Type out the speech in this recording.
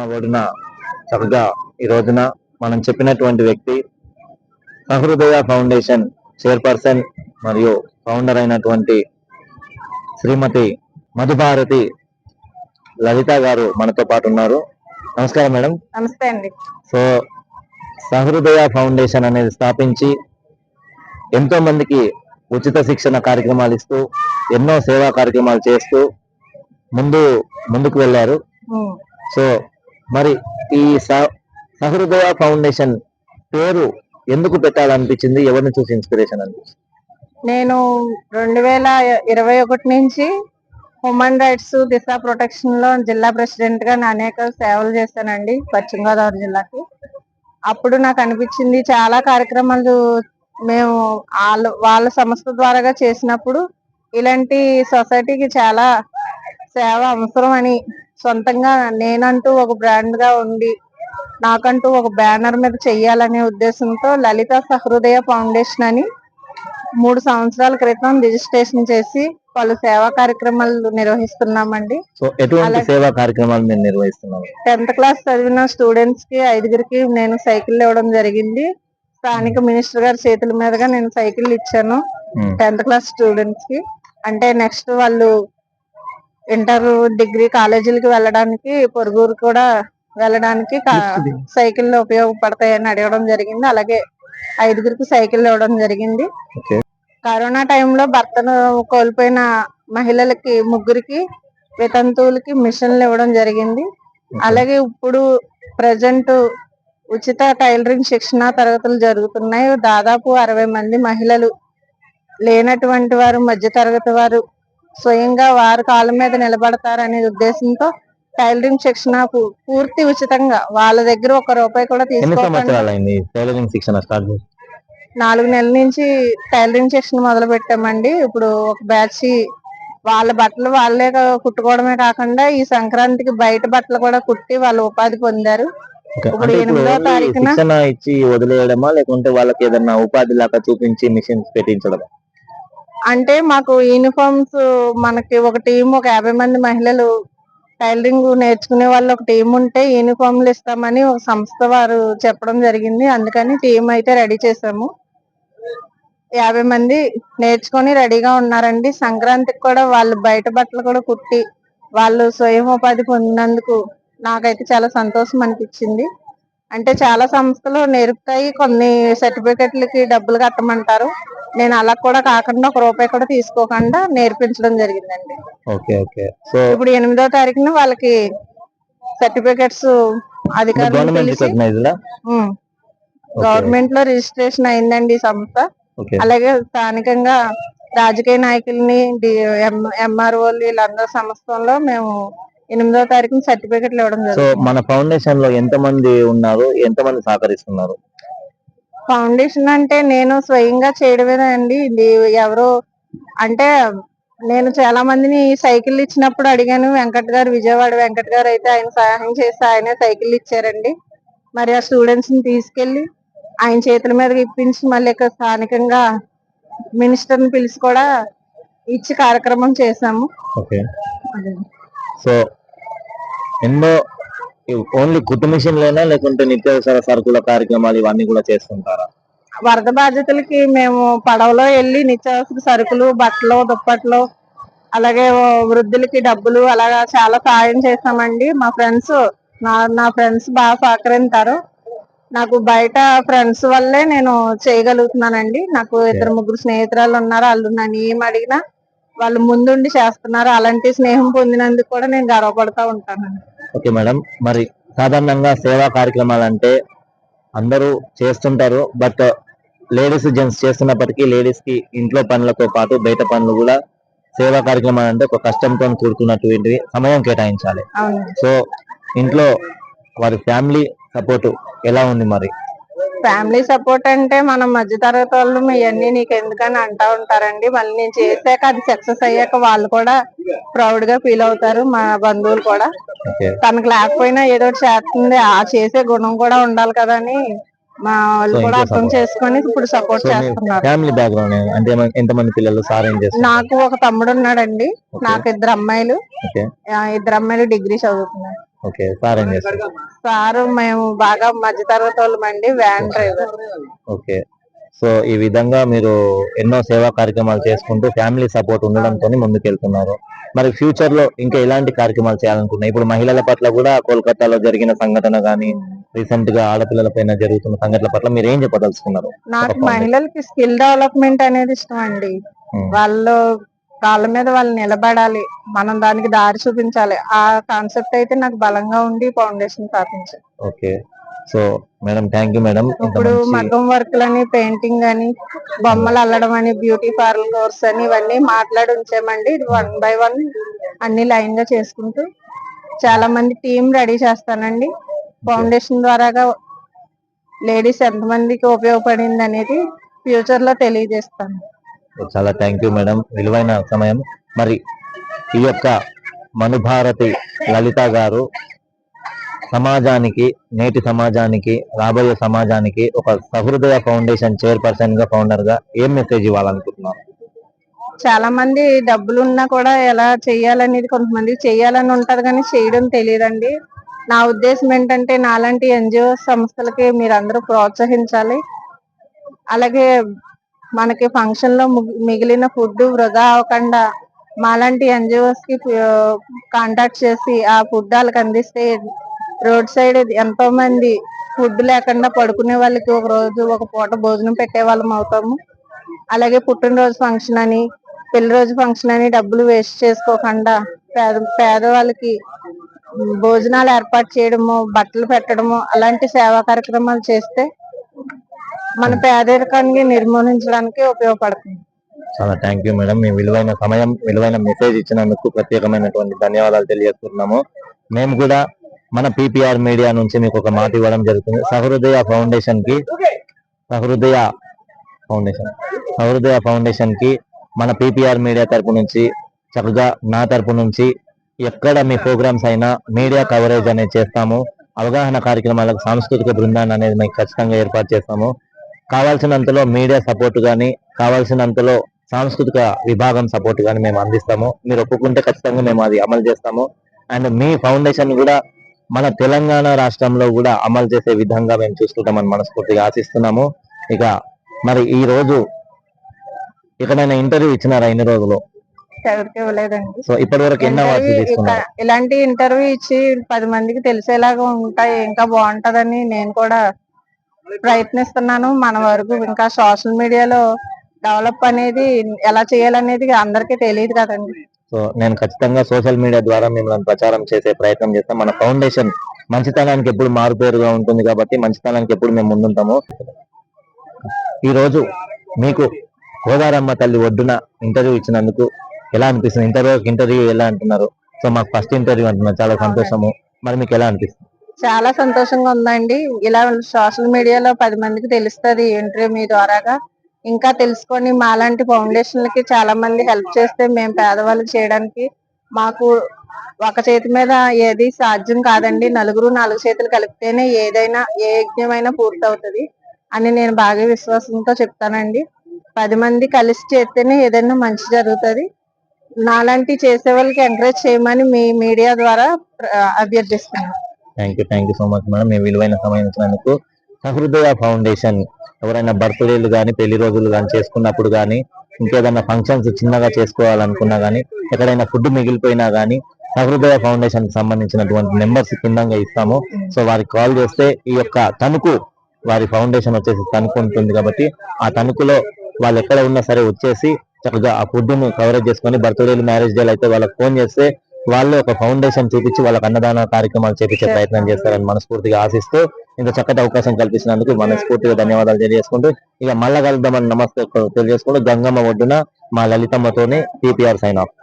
ప్రేమ ఒడిన చక్కగా ఈ రోజున మనం చెప్పినటువంటి వ్యక్తి సహృదయ ఫౌండేషన్ చైర్పర్సన్ మరియు ఫౌండర్ అయినటువంటి శ్రీమతి మధుభారతి లలిత గారు మనతో పాటు ఉన్నారు. నమస్కారం మేడం. నమస్తే అండి. సో సహృదయ ఫౌండేషన్ అనేది స్థాపించి ఎంతో మందికి ఉచిత శిక్షణ కార్యక్రమాలు ఇస్తూ ఎన్నో సేవా కార్యక్రమాలు చేస్తూ ముందు ముందుకు వెళ్ళారు. సో మరి ఈ స- సహృదయ ఫౌండేషన్ పేరు ఎందుకు పెట్టాలనిపించింది? ఎవరిని చూసి ఇన్స్పిరేషన్ అనిపించింది నేను రెండు వేల ఇరవై ఒకటి నుంచి హ్యూమన్ రైట్స్ దిశ ప్రొటెక్షన్లో జిల్లా ప్రెసిడెంట్గా అనేక సేవలు చేశానండి పశ్చిమ గోదావరి జిల్లాకి. అప్పుడు నాకు అనిపించింది చాలా కార్యక్రమాలు మేము వాళ్ళ వాళ్ళ సంస్థ ద్వారాగా చేసినప్పుడు ఇలాంటి సొసైటీకి చాలా సేవ అవసరం అని సొంతంగా నేనంటూ ఒక బ్రాండ్గా ఉండి నాకంటూ ఒక బ్యానర్ మీద చెయ్యాలనే ఉద్దేశంతో లలిత సహృదయ ఫౌండేషన్ అని మూడు సంవత్సరాల క్రితం రిజిస్ట్రేషన్ చేసి పలు సేవా కార్యక్రమాలు నిర్వహిస్తున్నామండి. సో ఎటువంటి అలాగే- సేవా కార్యక్రమాలు టెన్త్ క్లాస్ చదివిన స్టూడెంట్స్కి ఐదుగురికి నేను సైకిల్ ఇవ్వడం జరిగింది. స్థానిక మినిస్టర్ గారి చేతుల మీదుగా నేను సైకిల్ ఇచ్చాను టెన్త్ క్లాస్ స్టూడెంట్స్కి. అంటే నెక్స్ట్ వాళ్ళు ఇంటర్ డిగ్రీ కాలేజీలకి వెళ్ళడానికి పొరుగురు కూడా వెళ్ళడానికి సైకిల్ ఉపయోగపడతాయని అడగడం జరిగింది. అలాగే ఐదుగురికి సైకిల్ ఇవ్వడం జరిగింది. కరోనా టైంలో భర్తను కోల్పోయిన మహిళలకి ముగ్గురికి వితంతువులకి మిషన్లు ఇవ్వడం జరిగింది. అలాగే ఇప్పుడు ప్రజెంట్ ఉచిత టైలరింగ్ శిక్షణ తరగతులు జరుగుతున్నాయి. దాదాపు అరవై మంది మహిళలు లేనటువంటి వారు మధ్య తరగతి వారు స్వయంగా వారి కాళ్ళ మీద నిలబడతారనే ఉద్దేశంతో టైలరింగ్ శిక్షణ పూర్తి ఉచితంగా వాళ్ళ దగ్గర ఒక రూపాయి కూడా టైలరింగ్ శిక్షణ స్టార్ట్ చేసి? నాలుగు నెలల నుంచి టైలరింగ్ సెక్షన్ మొదలు పెట్టామండి. ఇప్పుడు ఒక బ్యాచ్ వాళ్ళ బట్టలు వాళ్ళే కుట్టుకోవడమే కాకుండా ఈ సంక్రాంతికి బయట బట్టలు కూడా కుట్టి వాళ్ళు ఉపాధి పొందారు. ఇప్పుడు ఎనిమిదో తారీఖున- శిక్షణ ఇచ్చి వదిలేయడమా? లేకుంటే వాళ్ళకి ఏదన్నా ఉపాధి లాగా చూపించి మిషన్స్ పెట్టించడమా? అంటే మాకు యూనిఫామ్స్ మనకి ఒక టీం ఒక యాభై మంది మహిళలు టైలరింగ్ నేర్చుకునే వాళ్ళు ఒక టీం ఉంటే యూనిఫామ్లు ఇస్తామని ఒక సంస్థ వారు చెప్పడం జరిగింది. అందుకని టీం అయితే రెడీ చేసాము యాభై మంది నేర్చుకొని రెడీగా ఉన్నారండి. సంక్రాంతికి కూడా వాళ్ళు బయట బట్టలు కూడా కుట్టి వాళ్ళు స్వయం ఉపాధి పొందినందుకు నాకైతే చాలా సంతోషం అనిపించింది. అంటే చాలా సంస్థలు నేర్పుతాయి కొన్ని సర్టిఫికెట్లకి డబ్బులు కట్టమంటారు. నేను అలా కూడా కాకుండా ఒక రూపాయి కూడా తీసుకోకుండా నేర్పించడం జరిగిందండి. Okay okay. సో ఇప్పుడు ఎనిమిదో తారీఖున వాళ్ళకి సర్టిఫికెట్స్ అధికారులు రికగ్నైజ్డ్ గవర్నమెంట్లో రిజిస్ట్రేషన్ అయిందండి ఈ సంస్థ. ఓకే. అలాగే స్థానికంగా రాజకీయ నాయకుల్ని ఎంఆర్ఓలు వీళ్ళందరి సంస్థల్లో మేము ఎనిమిదో తారీఖున సర్టిఫికెట్లు ఇవ్వడం సో జరుగుతుంది. మన ఫౌండేషన్లో ఎంత మంది ఉన్నారు? ఎంత మంది సహకరిస్తున్నారు? ఫౌండేషన్ అంటే నేను స్వయంగా చేయడమేనండి ఇది ఎవరు అంటే నేను చాలా మందిని సైకిల్ ఇచ్చినప్పుడు అడిగాను వెంకట్ గారు విజయవాడ వెంకట్ గారు అయితే ఆయన సహాయం చేసి ఆయనే సైకిల్ ఇచ్చారండి. మరి ఆ స్టూడెంట్స్ని తీసుకెళ్ళి ఆయన చేతుల మీద ఇప్పించి మళ్ళీ ఇక్కడ స్థానికంగా మినిస్టర్ని పిలిచి కూడా ఇచ్చి కార్యక్రమం చేశాము. ఓకే సో ఎన్నో ఓన్లీ కుట్టు మిషన్లేనా లేకుంటే నిత్యావసర సరుకుల కార్యక్రమాలు ఇవన్నీ కూడా చేస్తుంటారా? వరద బాధితులకి మేము పడవలో వెళ్ళి నిత్యావసర సరుకులు బట్టలు దుప్పట్లు అలాగే వృద్ధులకి డబ్బులు అలాగా చాలా సాయం చేస్తామండి. మా ఫ్రెండ్స్ నా నా ఫ్రెండ్స్ బాగా సహకరించారు నాకు బయట ఫ్రెండ్స్ వల్లే నేను చేయగలుగుతున్నానండి. నాకు ఇద్దరు ముగ్గురు స్నేహితురాలు ఉన్నారు. వాళ్ళు నన్ను ఏం అడిగినా వాళ్ళు ముందుండి చేస్తున్నారు. అలాంటి స్నేహం పొందినందుకు కూడా నేను గర్వపడతా ఉంటానండి ఓకే మేడం. మరి సాధారణంగా సేవా కార్యక్రమాలు అంటే అందరూ చేస్తుంటారు. బట్ లేడీస్ జెంట్స్ చేస్తున్నప్పటికీ లేడీస్కి ఇంట్లో పనులతో పాటు బయట పనులు కూడా సేవా కార్యక్రమాలు అంటే ఒక కష్టంతో కూడుకున్నటువంటి సమయం కేటాయించాలి. సో ఇంట్లో వారి ఫ్యామిలీ సపోర్ట్ ఎలా ఉంది మరి? ఫ్యామిలీ సపోర్ట్ అంటే మనం మధ్య తరగతి వాళ్ళు ఇవన్నీ నీకు ఎందుకని అంటా ఉంటారండి. మళ్ళీ నేను చేసాక అది సక్సెస్ అయ్యాక వాళ్ళు కూడా ప్రౌడ్గా ఫీల్ అవుతారు మా బంధువులు కూడా. తనకు లేకపోయినా ఏదో చేస్తుంది. ఆ చేసే గుణం కూడా ఉండాలి కదా అని మా వాళ్ళు కూడా అర్థం. చేసుకొని ఇప్పుడు సపోర్ట్ చేస్తున్నారు. ఫ్యామిలీ బ్యాక్గ్రౌండ్ అంటే ఏమ- ఎంతమంది పిల్లలు సార్ ఏం చేస్తారు నాకు ఒక తమ్ముడు ఉన్నాడండి. నాకు ఇద్దరు అమ్మాయిలు. ఇద్దరు అమ్మాయిలు డిగ్రీ చదువుతున్నారు. ఓకే సార్ ఏం చేస్తారు సారు మేము బాగా మధ్యతరగతి వాళ్ళమండి వ్యాన్ డ్రైవర్. ఓకే. సో ఈ విధంగా మీరు ఎన్నో సేవా కార్యక్రమాలు చేసుకుంటూ ఫ్యామిలీ సపోర్ట్ ఉండడంతో ముందుకెళ్తున్నారు. మరి ఫ్యూచర్లో ఇంకా ఎలాంటి కార్యక్రమాలు చేయాలనుకుంటున్నారు? ఇప్పుడు మహిళల పట్ల కూడా కోల్కతాలో జరిగిన సంఘటన గానీ రీసెంట్గా ఆడపిల్లల పైన జరుగుతున్న సంఘటనల పట్ల మీరు ఏం చెప్పదలుచుకున్నారు? నాకు. మహిళలకి స్కిల్ డెవలప్మెంట్ అనేది ఇష్టం అండి వాళ్ళు కాళ్ళ మీద వాళ్ళు నిలబడాలి. మనం దానికి దారి చూపించాలి. ఆ కాన్సెప్ట్ అయితే నాకు బలంగా ఉండి foundation స్థాపించాను okay. So madam thank you madam. ఇప్పుడు మగ్గం వర్క్లు అని పెయింటింగ్ అని బొమ్మలు అల్లడం అని బ్యూటీ పార్లర్ కోర్స్ అని ఇవన్నీ మాట్లాడి ఉంచామండి. ఇది వన్ బై వన్ అన్ని లైన్గా చేసుకుంటూ చాలా మంది టీం రెడీ చేస్తానండి. ఫౌండేషన్ ద్వారాగా లేడీస్ ఎంతమందికి ఉపయోగపడింది అనేది ఫ్యూచర్లో తెలియజేస్తాను. చాలా థ్యాంక్ యూ మేడం విలువైన సమయం. మరి ఈ యొక్క మనుభారతి లలిత గారు సమాజానికి నేటి సమాజానికి రాబోయే సమాజానికి ఒక సహృదయ ఫౌండేషన్ చైర్పర్సన్గా ఫౌండర్గా ఏం మెసేజ్ ఇవ్వాలనుకుంటున్నారు? చాలా మంది డబ్బులు ఉన్నా కూడా ఎలా చేయాలనేది కొంతమంది చేయాలని ఉంటారు కానీ చేయడం తెలియదండి. నా ఉద్దేశం ఏంటంటే నాలాంటి ఎన్జిఓ సంస్థలకి మీరందరూ ప్రోత్సహించాలి. అలాగే మనకి ఫంక్షన్లో మిగిలిన ఫుడ్ వృధా అవ్వకుండా మాలాంటి ఎన్జిఓస్కి కాంటాక్ట్ చేసి ఆ ఫుడ్ వాళ్ళకి అందిస్తే రోడ్ సైడ్ ఎంతో మంది ఫుడ్ లేకుండా పడుకునే వాళ్ళకి ఒక రోజు ఒక పూట భోజనం పెట్టే వాళ్ళం అవుతాము. అలాగే పుట్టినరోజు ఫంక్షన్ అని పెళ్ళి రోజు ఫంక్షన్ అని డబ్బులు వేస్ట్ చేసుకోకుండా పేద పేదవాళ్ళకి భోజనాలు ఏర్పాటు చేయడము బట్టలు పెట్టడము అలాంటి సేవా కార్యక్రమాలు చేస్తే మన పేదరికాన్ని నిర్మూలించడానికి ఉపయోగపడుతుంది. చాలా థ్యాంక్ యూ మేడం. మీ విలువైన సమయం విలువైన మెసేజ్ ఇచ్చినందుకు ప్రత్యేకమైనటువంటి ధన్యవాదాలు తెలియజేస్తున్నాము. మేము కూడా మన పిపిఆర్ మీడియా నుంచి మీకు ఒక మాట ఇవ్వడం జరుగుతుంది. సహృదయ ఫౌండేషన్కి సహృదయ ఫౌండేషన్ సహృదయ ఫౌండేషన్కి మన పిపిఆర్ మీడియా తరపు నుంచి చక్కగా నా తరపు నుంచి ఎక్కడ మీ ప్రోగ్రామ్స్ అయినా మీడియా కవరేజ్ అనేది చేస్తాము. అవగాహన కార్యక్రమాలకు సాంస్కృతిక బృందాన్ని అనేది మీకు ఖచ్చితంగా ఏర్పాటు చేస్తాము. కావాల్సినంతలో మీడియా సపోర్ట్ గానీ కావాల్సినంతలో సాంస్కృతిక విభాగం సపోర్ట్ గానీ మేము అందిస్తాము. మీరు ఒప్పుకుంటే ఖచ్చితంగా మేము అది అమలు చేస్తాము. అండ్ మీ ఫౌండేషన్ కూడా మన తెలంగాణ రాష్ట్రంలో కూడా అమలు చేసే విధంగా మేము చూసుకుంటామని మనస్ఫూర్తిగా ఆశిస్తున్నాము. ఇక మరి ఈ రోజు ఎక్కడైనా ఇంటర్వ్యూ ఇచ్చినారా ఇన్ని రోజులు? ఎవరికి ఇవ్వలేదండి. సో ఇప్పటి వరకు ఎన్ని అవార్డ్స్ తీసుకున్నారు? ఇలాంటి ఇంటర్వ్యూ ఇచ్చి పది మందికి తెలిసేలాగా ఉంటాయి ఇంకా బాగుంటదని నేను కూడా ప్రయత్నిస్తున్నాను. మన వరకు ఇంకా సోషల్ మీడియాలో డెవలప్ అనేది ఎలా చేయాలనేది అందరికీ తెలియదు కదండి. సో నేను ఖచ్చితంగా సోషల్ మీడియా ద్వారా మిమ్మల్ని ప్రచారం చేసే ప్రయత్నం చేస్తాం మన ఫౌండేషన్ మంచితనానికి ఎప్పుడు మారుపేరుగా ఉంటుంది కాబట్టి మంచితనానికి ఎప్పుడు మేము ముందుంటాము. ఈరోజు మీకు గోదారమ్మ తల్లి ఒడ్డున ఇంటర్వ్యూ ఇచ్చినందుకు ఎలా అనిపిస్తుంది? ఇంటర్వ్యూ ఇంటర్వ్యూ ఎలా అంటున్నారు? సో మాకు ఫస్ట్ ఇంటర్వ్యూ అంటున్నారు. చాలా సంతోషము. మరి మీకు ఎలా అనిపిస్తుంది? చాలా సంతోషంగా ఉందండి. ఇలా సోషల్ మీడియాలో పది మందికి తెలుస్తుంది ఇంటర్వ్యూ మీ ద్వారాగా. ఇంకా తెలుసుకొని మాలాంటి ఫౌండేషన్లకి చాలా మంది హెల్ప్ చేస్తే మేము పేదవాళ్ళకి చేయడానికి మాకు ఒక చేతి మీద ఏది సాధ్యం కాదండి. నలుగురు నాలుగు చేతులు కలిపితేనే ఏదైనా ఏ యజ్ఞమైనా పూర్తవుతుంది అని నేను బాగా విశ్వాసంతో చెప్తానండి. పది మంది కలిసి చేస్తేనే ఏదైనా మంచి జరుగుతుంది. నాలాంటి చేసే వాళ్ళకి ఎంకరేజ్ చేయమని మీ మీడియా ద్వారా అభ్యర్థిస్తున్నాను. Thank you thank you so much madam మీ విలువైన సమయం ఇచ్చినందుకు సహృదయ ఫౌండేషన్ ఎవరైనా బర్త్డేలు కానీ పెళ్ళి రోజులు కానీ చేసుకున్నప్పుడు కానీ ఇంకేదైనా ఫంక్షన్స్ చిన్నగా చేసుకోవాలనుకున్నా కానీ ఎక్కడైనా ఫుడ్ మిగిలిపోయినా కానీ సహృదయ ఫౌండేషన్కి సంబంధించినటువంటి నెంబర్స్ కిందంగా ఇస్తాము. సో వారికి కాల్ చేస్తే ఈ యొక్క తణుకు వారి ఫౌండేషన్ వచ్చేసి తణుకు ఉంటుంది కాబట్టి ఆ తణుకులో వాళ్ళు ఎక్కడ ఉన్నా సరే వచ్చేసి చక్కగా ఆ ఫుడ్ను కవరేజ్ చేసుకొని బర్త్డేలు మ్యారేజ్ డేలు అయితే వాళ్ళకి ఫోన్ చేస్తే వాళ్ళు ఒక ఫౌండేషన్ చూపించి వాళ్ళకి అన్నదాన కార్యక్రమాలు చేపించే ప్రయత్నం చేస్తారని మనస్ఫూర్తిగా ఆశిస్తూ ఇంత చక్కటి అవకాశం కల్పించినందుకు మనస్ఫూర్తిగా ధన్యవాదాలు తెలియజేసుకుంటూ ఇక మళ్ళా కలుద్దామని నమస్తే తెలియజేసుకుంటూ గంగమ్మ ఒడ్డున మా లలితమ్మతోనే టీపీఆర్ సైన్ ఆఫ్